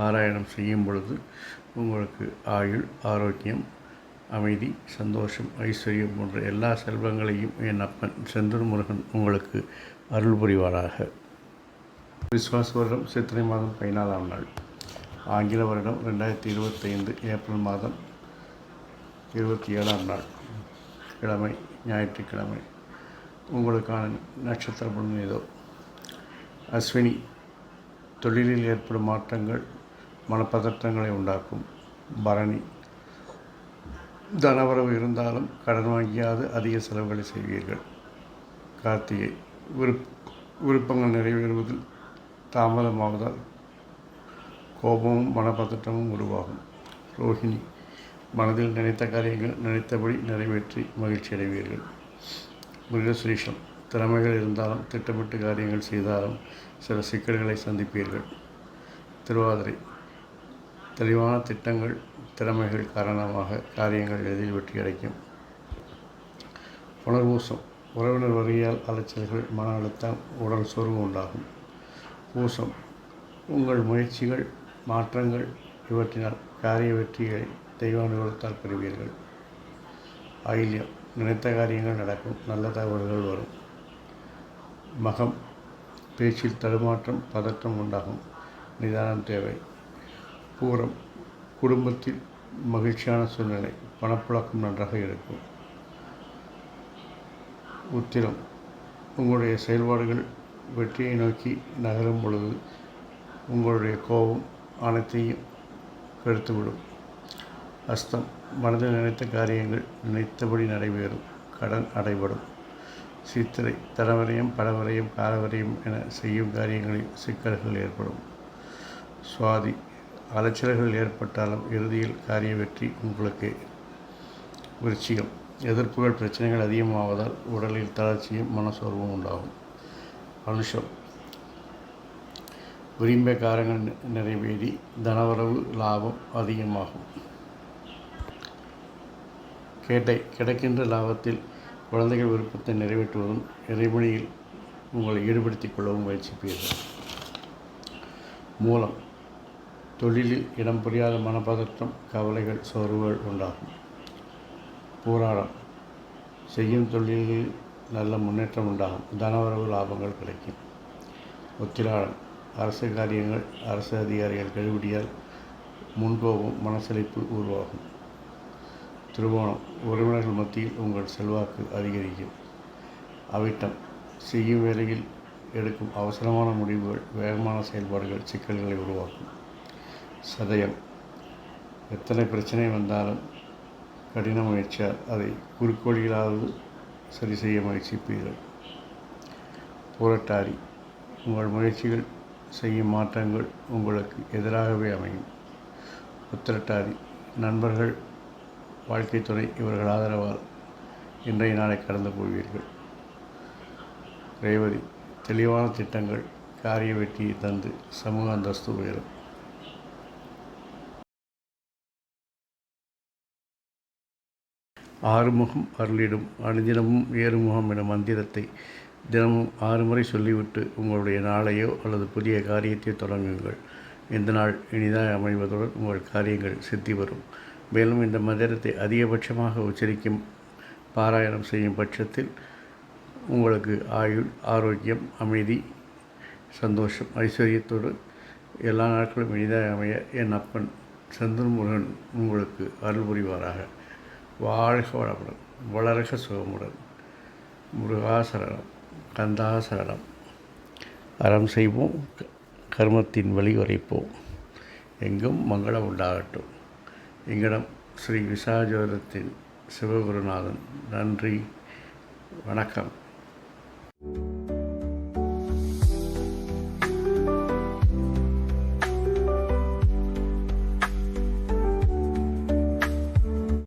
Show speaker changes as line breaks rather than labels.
பாராயணம் செய்யும் பொழுது உங்களுக்கு ஆயுள் ஆரோக்கியம் அமைதி சந்தோஷம் ஐஸ்வர்யம் போன்ற எல்லா செல்வங்களையும் என் அப்பன் செந்தூர் முருகன் உங்களுக்கு அருள் புரிவாராக. விஸ்வாச வருடம் சித்திரை மாதம் பதினாலாம் நாள். ஆங்கில வருடம் ரெண்டாயிரத்தி இருபத்தைந்து ஏப்ரல் மாதம் இருபத்தி ஏழாம் நாள். கிழமை ஞாயிற்றுக்கிழமை. உங்களுக்கான நட்சத்திர பலன் ஏதோ அஸ்வினி தொழிலில் ஏற்படும் மாற்றங்கள் மனப்பதற்றங்களை உண்டாக்கும் பரணி. தனவரவு இருந்தாலும் கடன் வாங்கியாது அதிக செலவுகளை செய்வீர்கள். கார்த்திகை விருப் விருப்பங்கள் நிறைவேறுவதில் தாமதமாவதால் கோபமும் மனப்பதற்றமும் உருவாகும். ரோஹிணி மனதில் நினைத்த காரியங்கள் நினைத்தபடி நிறைவேற்றி மகிழ்ச்சி அடைவீர்கள். மிருகசுரீஷம் திறமைகள் இருந்தாலும் திட்டமிட்டு காரியங்கள் செய்தாலும் சில சிக்கல்களை சந்திப்பீர்கள். திருவாதிரை தெளிவான திட்டங்கள் திறமைகள் காரணமாக காரியங்கள் எளிதில் வெற்றி கிடைக்கும் புனர்பூசம். உறவினர் வகையால் அலைச்சல்கள் மன அழுத்தம் உடல் சோர்வு உண்டாகும். பூசம். உங்கள் முயற்சிகள் மாற்றங்கள் இவற்றினால் காரிய வெற்றிகளை தெய்வானுகூலத்தால் பெறுவீர்கள். ஆயில்யம் நினைத்த காரியங்கள் நடக்கும். நல்ல தகவல்கள் வரும். மகம். பேச்சில் தடுமாற்றம் பதற்றம் உண்டாகும். நிதானம் தேவை. பூரம் குடும்பத்தில் மகிழ்ச்சியான சூழ்நிலை பணப்புழக்கம் நன்றாக இருக்கும். உத்திரம் உங்களுடைய செயல்பாடுகள் வெற்றியை நோக்கி நகரும் பொழுது உங்களுடைய கோபம் அனைத்தையும் கெடுத்துவிடும். அஸ்தம் மனதில் நினைத்த காரியங்கள் நினைத்தபடி நடைபெறும் கடன் அடைபடும். சித்திரை தரவரையும் படவரையும் காலவரையும் என செய்யும் காரியங்களில் சிக்கல்கள் ஏற்படும். சுவாதி அலைச்சல்கள் ஏற்பட்டாலும் இறுதியில் காரிய வெற்றி உங்களுக்கு விருச்சிகம். எதிர்ப்புகள் பிரச்சனைகள் அதிகமாவதால் உடலில் தளர்ச்சியும் மனசோர்வும் உண்டாகும். அனுஷம். விரும்பிய காரங்கள் நிறைவேறி தனவரவு லாபம் அதிகமாகும். கேட்டை கிடைக்கின்ற லாபத்தில் குழந்தைகள் விருப்பத்தை நிறைவேற்றுவதும் இறைவழியில் உங்களை ஈடுபடுத்திக் கொள்ளவும் முயற்சிப்பீர்கள். மூலம். தொழிலில் இடம் புரியாத மனப்பதற்றம் கவலைகள் சோர்வுகள் உண்டாகும். போராடம் செய்யும் தொழிலில் நல்ல முன்னேற்றம் உண்டாகும். தனவரவு லாபங்கள் கிடைக்கும். உத்திராடம் அரசு காரியங்கள் அரசு அதிகாரிகள் கழுவிடியால் முன்கோபம் மனசளிப்பு உருவாகும். திருவோணம் உறவினர்கள் மத்தியில் உங்கள் செல்வாக்கு அதிகரிக்கும். அவிட்டம் செய்யும் வேலையில் எடுக்கும் அவசரமான முடிவுகள் வேகமான செயல்பாடுகள் சிக்கல்களை உருவாக்கும். சதயம். எத்தனை பிரச்சனை வந்தாலும் கடின முயற்சியால் அதை குறுக்கோளிகளாவது சரி செய்ய முயற்சிப்பீர்கள். புரட்டாரி உங்கள் முயற்சிகள் செய்யும் மாற்றங்கள் உங்களுக்கு எதிராகவே அமையும். உத்திரட்டாரி நண்பர்கள் வாழ்க்கை இவர்கள் ஆதரவால் இன்றைய நாளை கடந்து போவீர்கள். ரேவதி தெளிவான திட்டங்கள் காரிய வெற்றியை தந்து சமூக அந்தஸ்து உயரும். ஆறுமுகம் அருளிடும் அனுதினமும் ஏறுமுகம் என மந்திரத்தை தினமும் ஆறு முறை சொல்லிவிட்டு உங்களுடைய நாளையோ அல்லது புதிய காரியத்தை தொடங்குங்கள். இந்த நாள் இனிதாக அமைவதுடன் உங்கள் காரியங்கள் சித்தி வரும். மேலும் இந்த மந்திரத்தை அதிகபட்சமாக உச்சரிக்கும் பாராயணம் செய்யும் பட்சத்தில் உங்களுக்கு ஆயுள் ஆரோக்கியம் அமைதி சந்தோஷம் ஐஸ்வர்யத்தோடு எல்லா நாட்களும் இனிதாக அமைய என் அப்பன் சந்திரமுருகன் உங்களுக்கு அருள் புரிவாராக. வாழ்க வளமுடன். வளர்க சுகமுடன். முருகாசரணம் கந்தாசரணம் அறம் செய்வோம். கர்மத்தின் வழி உரைப்போம். எங்கும் மங்களம் உண்டாகட்டும். எங்களிடம் ஸ்ரீ விசாஜோதத்தின் சிவகுருநாதன். நன்றி. வணக்கம்.